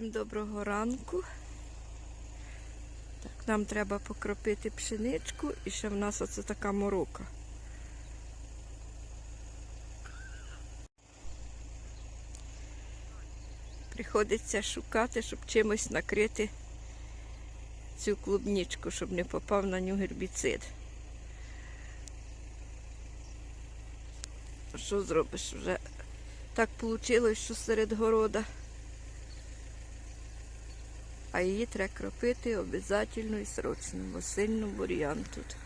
Всім доброго ранку. Так, нам треба покропити пшеничку і ще в нас оце така морока. Приходиться шукати, щоб чимось накрити цю клубнічку, щоб не попав на нього гербіцид. Що зробиш? Вже так вийшло, що серед города. А її треба кропити обов'язково і срочно, бо сильно бур'ян тут.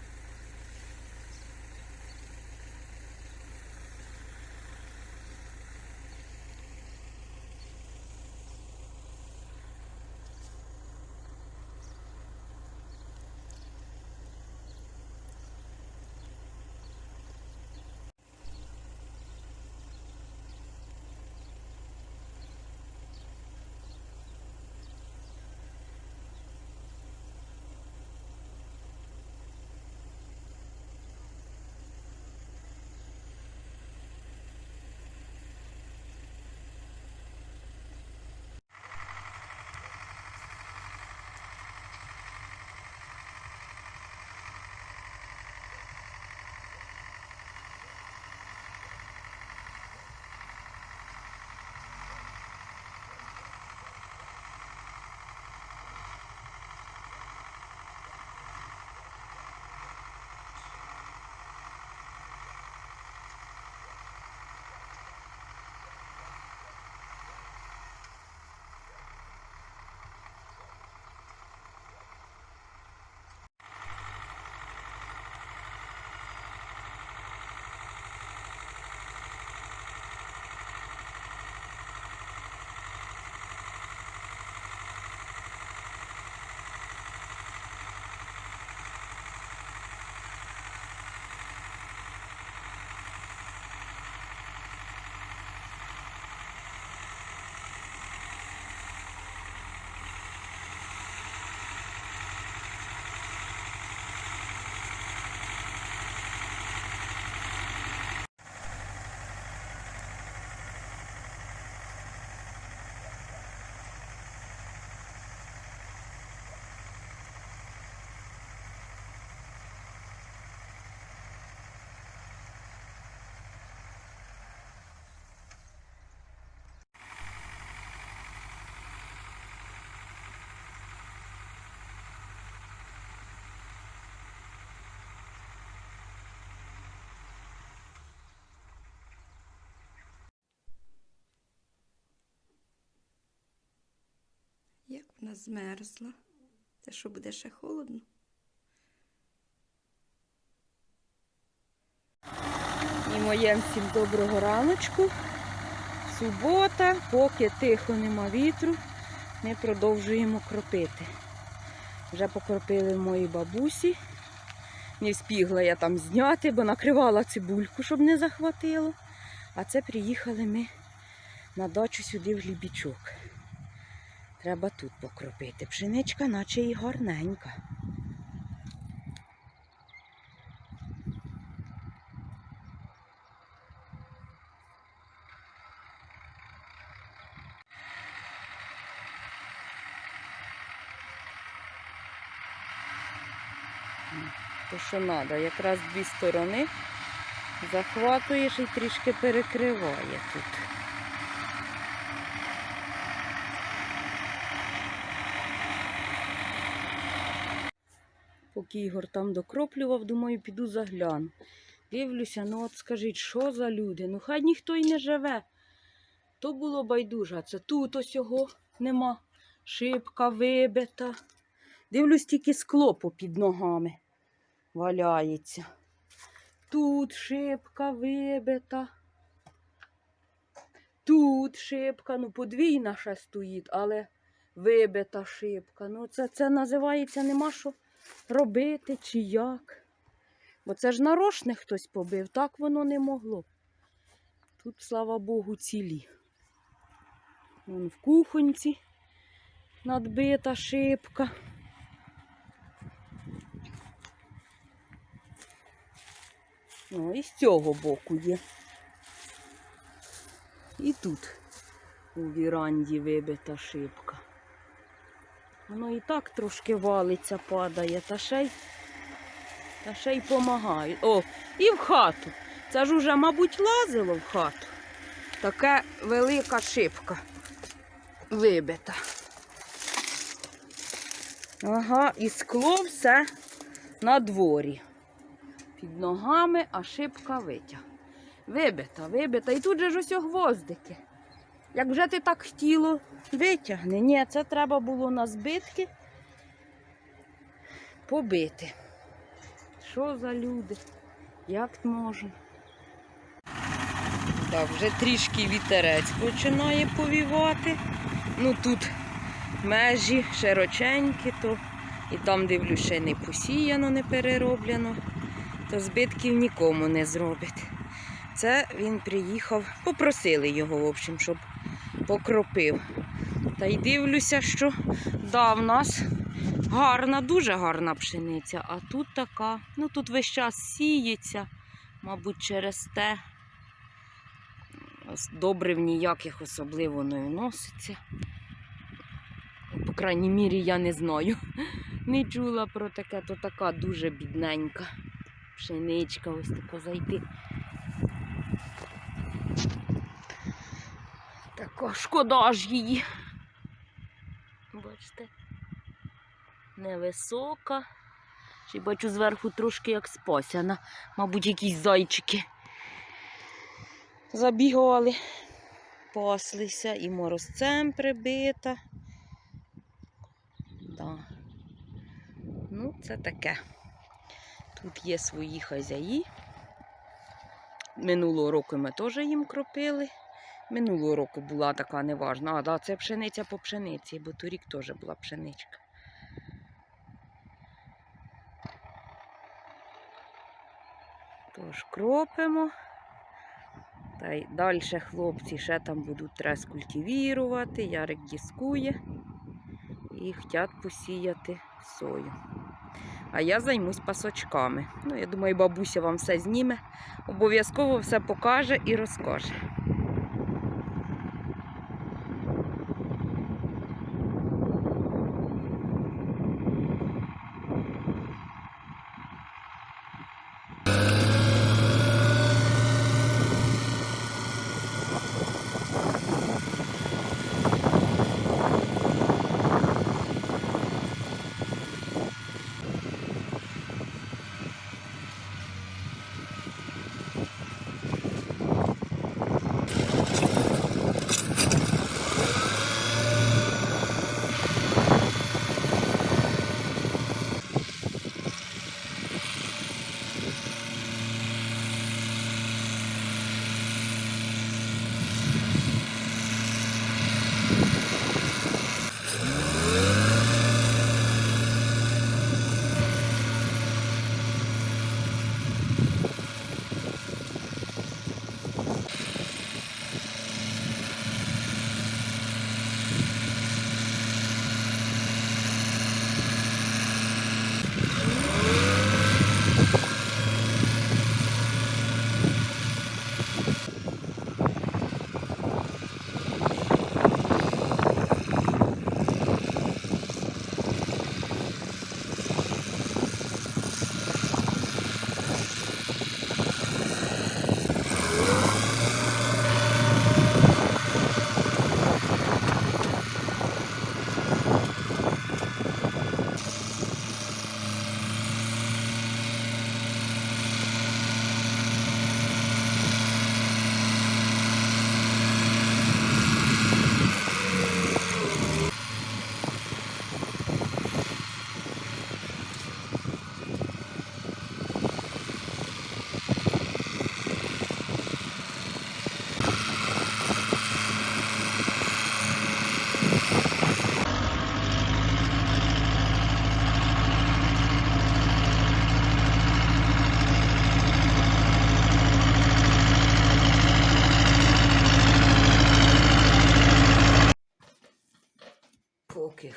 Вона змерзла. Це що буде ще холодно? І моєм всім доброго раночку. Субота, поки тихо нема вітру, ми продовжуємо кропити. Вже покропили мої бабусі. Не встигла я там зняти, бо накривала цибульку, щоб не захватило. А це приїхали ми на дачу сюди в Глібічок. Треба тут покропити. Пшеничка, наче і гарненька. То що треба, якраз дві сторони захватуєш і трішки перекриває тут. Ігор там докроплював, думаю, піду загляну. Дивлюся, ну от скажіть, що за люди? Ну хай ніхто й не живе. То було байдуже, а це тут ось його нема. Шибка вибита. Дивлюсь, тільки скло під ногами валяється. Тут шибка вибита. Тут шибка, ну подвійна ще стоїть, але вибита шибка. Ну це, це називається нема що робити чи як. Бо це ж нарошне хтось побив, так воно не могло. Тут, слава Богу, цілі. Вон в кухоньці надбита шибка. Ну, і з цього боку є. І тут у віранді вибита шибка. Воно і так трошки валиться, падає, та ще й, та ще й помагає. О, і в хату. Це ж уже, мабуть, лазило в хату. Така велика шибка вибита. Ага, і скло все на дворі. Під ногами, а шибка витяг. Вибита, вибита. І тут же ж ось гвоздики. Як вже ти так хотіло, витягни. Ні, це треба було на збитки побити. Що за люди? Як можна? Так, вже трішки вітерець починає повівати. Ну тут межі широченькі, то і там дивлюсь, ще не посіяно, не перероблено, то збитків нікому не зробить. Це він приїхав, попросили його, в общем, щоб покропив. Та й дивлюся, що да, в нас гарна, дуже гарна пшениця, а тут така, ну тут весь час сіється, мабуть, через те. Добрив ніяких особливо не вноситься. По крайній мірі, я не знаю. Не чула про таке, то така дуже бідненька пшеничка, ось така зайти. Така шкода ж її. Бачите, невисока. Ще бачу зверху трошки як спасяна. Мабуть, якісь зайчики забігали, паслися і морозцем прибита. Да. Ну, це таке. Тут є свої хазяї. Минулого року ми теж їм кропили. Минулого року була така неважна. А, да, це пшениця по пшениці, бо торік теж була пшеничка. Тож кропимо. Та й далі хлопці ще там будуть трес культивірувати, Ярик дискує і хочуть посіяти сою. А я займусь пасочками. Ну, я думаю, бабуся вам все зніме, обов'язково все покаже і розкаже.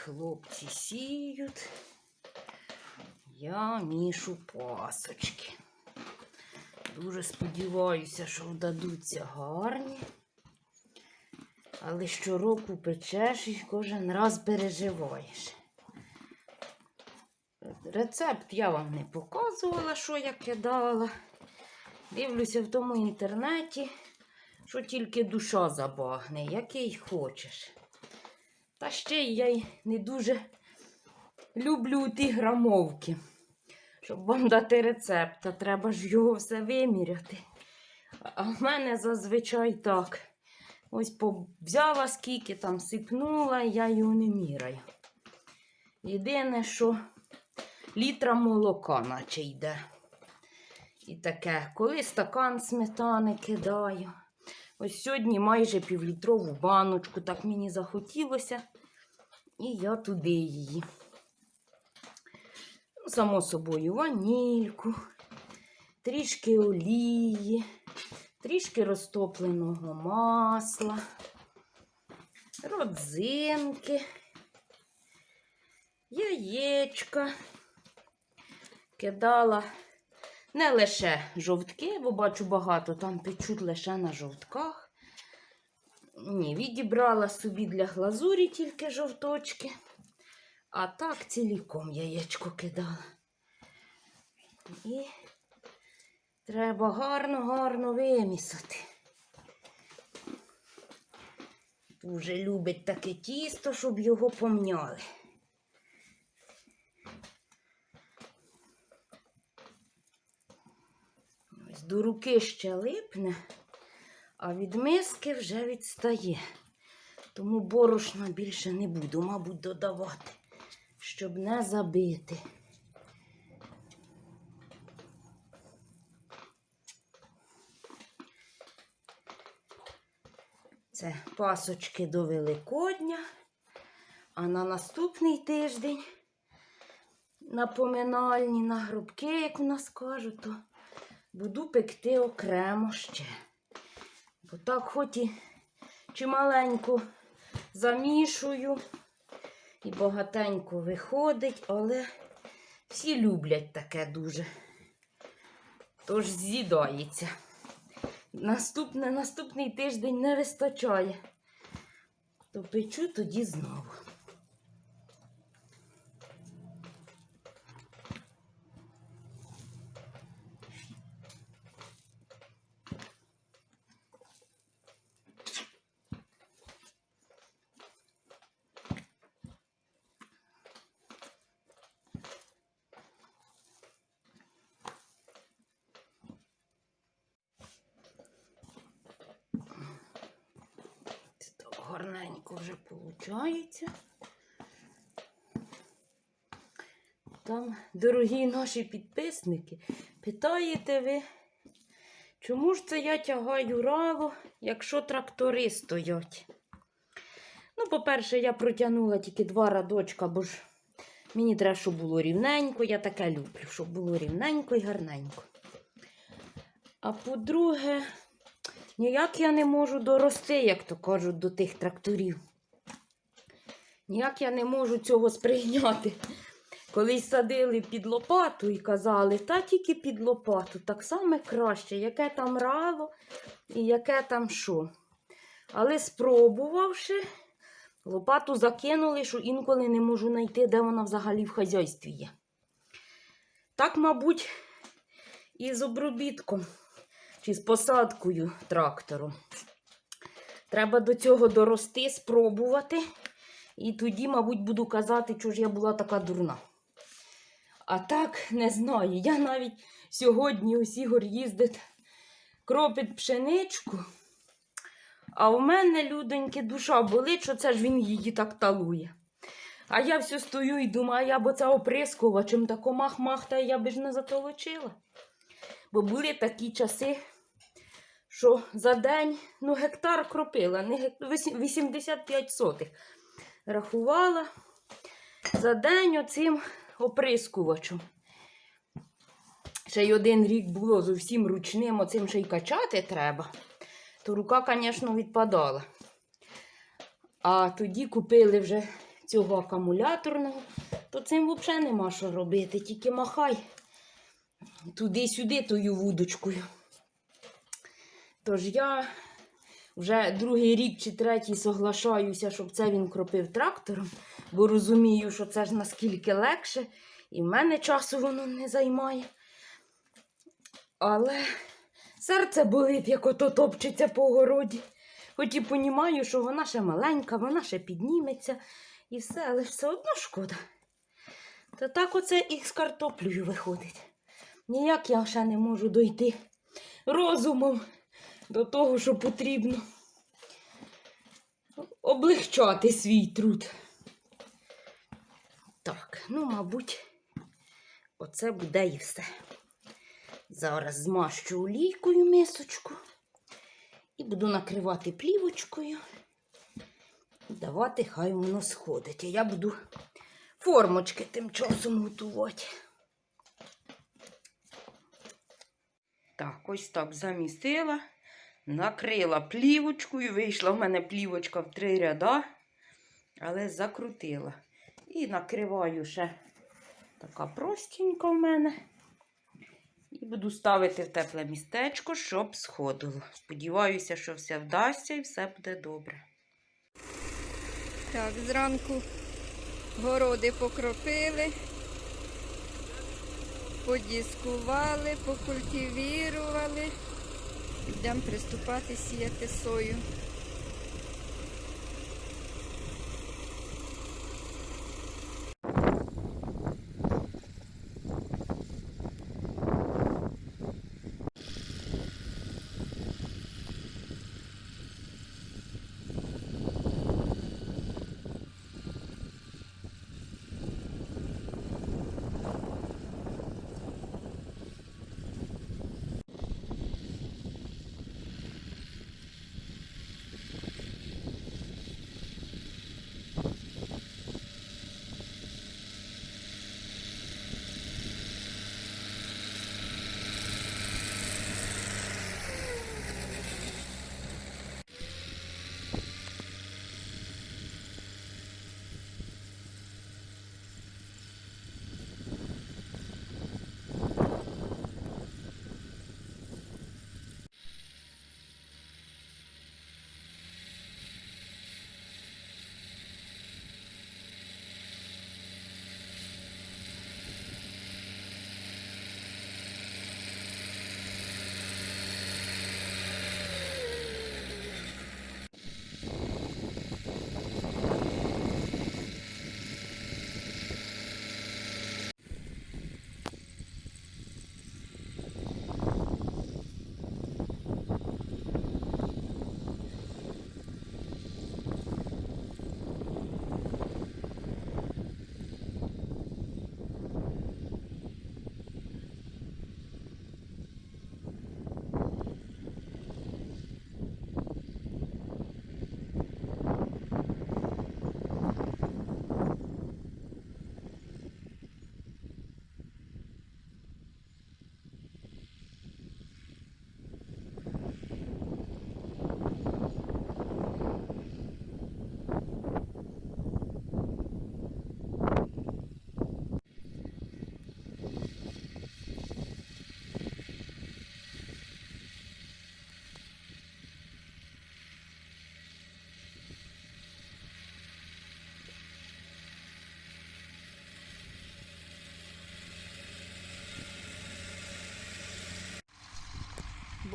Хлопці сіють, я мішу пасочки. Дуже сподіваюся, що вдадуться гарні. Але щороку печеш і кожен раз переживаєш. Рецепт я вам не показувала, що я кидала. Дивлюся в тому інтернеті, що тільки душа забагне, який хочеш. Та ще я й не дуже люблю ті грамовки. Щоб вам дати рецепт, то треба ж його все виміряти. А в мене зазвичай так. Ось взяла скільки там сипнула, я його не міряю. Єдине, що літра молока, наче йде. І таке, коли стакан сметани кидаю. Ось сьогодні майже півлітрову баночку, так мені захотілося. І я туди її. Ну, Само собою, ванільку, трішки олії, трішки розтопленого масла, родзинки, яєчка. Кидала не лише жовтки, бо бачу багато там печуть лише на жовтках. Ні, відібрала собі для глазурі тільки жовточки. А так ціліком яєчко кидала. І треба гарно-гарно вимісати. Дуже любить таке тісто, щоб його помняли. До руки ще липне, а від миски вже відстає. Тому борошна більше не буду, мабуть, додавати, щоб не забити. Це пасочки до Великодня, а на наступний тиждень напоминальні на грубки, як у нас кажуть, то буду пекти окремо ще. Бо так хоч і чималенько замішую і багатенько виходить, але всі люблять таке дуже. Тож з'їдається. Наступне, наступний тиждень не вистачає. То печу тоді знову. Це так гарненько вже виходить. Там, дорогі наші підписники, питаєте ви, чому ж це я тягаю рало, якщо трактори стоять? Ну, по-перше, я протягнула тільки два радочка, бо ж мені треба, щоб було рівненько. Я таке люблю, щоб було рівненько і гарненько. А по-друге, ніяк я не можу дорости, як то кажуть, до тих тракторів. Ніяк я не можу цього сприйняти. Колись садили під лопату і казали, та тільки під лопату, так само краще, яке там рало і яке там що. Але спробувавши, лопату закинули, що інколи не можу знайти, де вона взагалі в хазяйстві є. Так, мабуть, і з обробітком з посадкою трактором. Треба до цього дорости, спробувати. І тоді, мабуть, буду казати, що ж я була така дурна. А так не знаю. Я навіть сьогодні ось Ігор їздить, кропить пшеничку. А у мене, людоньки, душа болить, що це ж він її так талує. А я все стою і думаю, я б оце оприскувачем тако мах-мах, та я би ж не затолочила. Бо були такі часи, що за день ну, гектар кропила, не гек... 85 сотих. Рахувала за день оцим оприскувачем. Ще й один рік було зовсім ручним, оцим ще й качати треба, то рука, звісно, відпадала. А тоді купили вже цього акумуляторного, то цим взагалі нема що робити, тільки махай туди-сюди тою вудочкою. Тож я вже другий рік чи третій соглашаюся, щоб це він кропив трактором, бо розумію, що це ж наскільки легше і в мене часу воно не займає. Але серце болить, як ото топчеться по городі. Хоч і понімаю, що вона ще маленька, вона ще підніметься і все, але все одно шкода. Та так оце і з картоплею виходить. Ніяк я ще не можу дойти розумом до того, що потрібно облегчати свій труд. Так, ну, мабуть, оце буде і все. Зараз змащу олійкою мисочку і буду накривати плівочкою і давати, хай воно сходить. А я буду формочки тим часом готувати. Так, ось так замістила, накрила плівочкою. Вийшла в мене плівочка в три ряда, але закрутила. І накриваю ще така простенька в мене. І буду ставити в тепле містечко, щоб сходило. Сподіваюся, що все вдасться і все буде добре. Так, зранку городи покропили, подіскували, покультивірували. Йдемо приступати сіяти сою.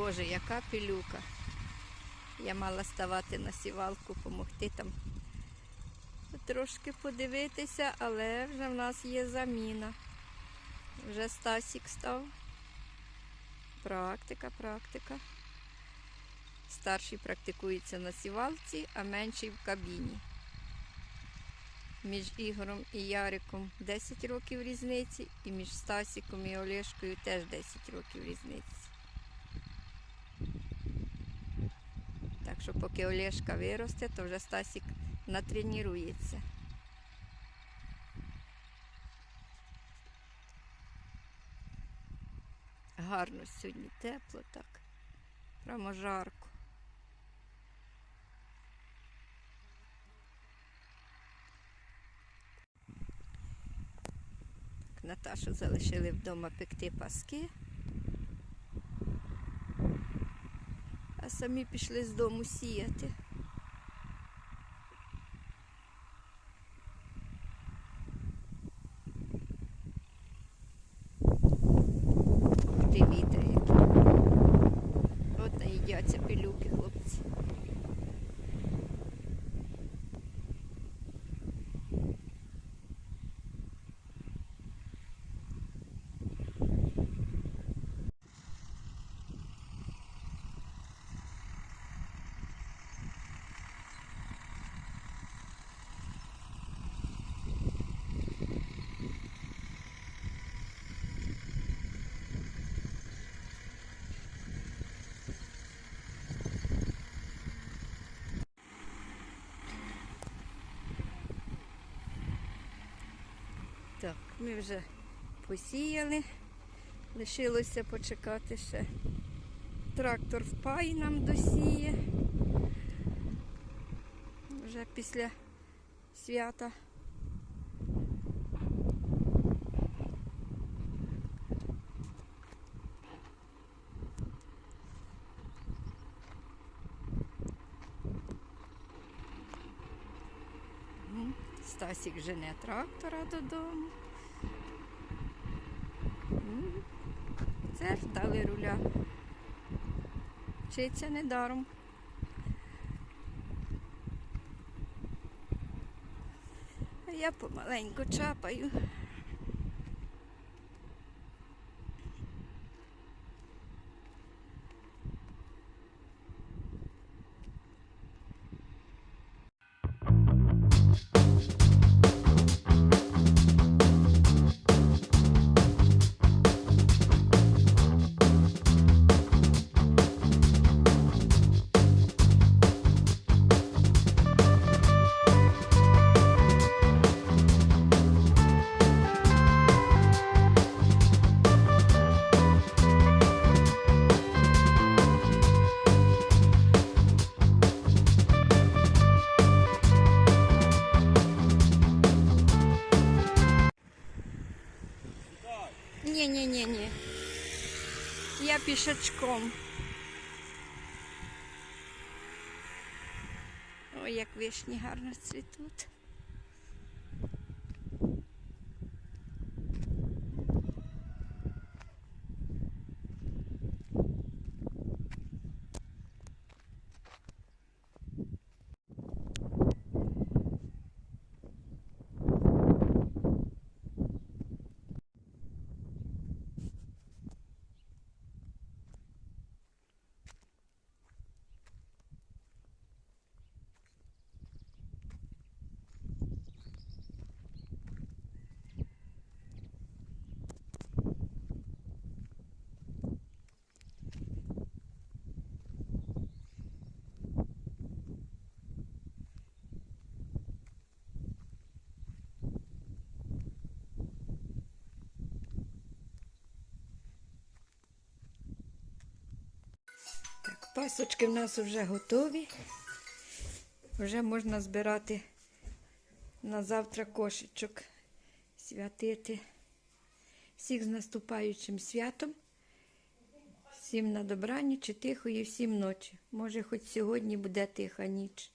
Боже, яка пилюка. Я мала ставати на сівалку, допомогти там трошки подивитися, але вже в нас є заміна. Вже Стасік став. Практика, практика. Старший практикується на сівалці, а менший в кабіні. Між Ігорем і Яриком 10 років різниці, і між Стасіком і Олешкою теж 10 років різниці. Так що поки Олешка виросте, то вже Стасік натренується. Гарно сьогодні тепло так. Прямо жарко. Наташу залишили вдома пекти паски. А самі пішли з дому сіяти. Так, ми вже посіяли. Лишилося почекати ще. Трактор в пай нам досіє. Вже після свята. Стасік жене трактора додому. Це ж дали руля. Вчиться недаром. А я помаленьку чапаю. Ні, ні, ні, ні. Я пішачком. Ой, як вишні гарно цвітуть. Пасочки в нас вже готові. Вже можна збирати на завтра кошечок, святити. Всіх з наступаючим святом. Всім на добраніч і тихої, всім ночі. Може, хоч сьогодні буде тиха ніч.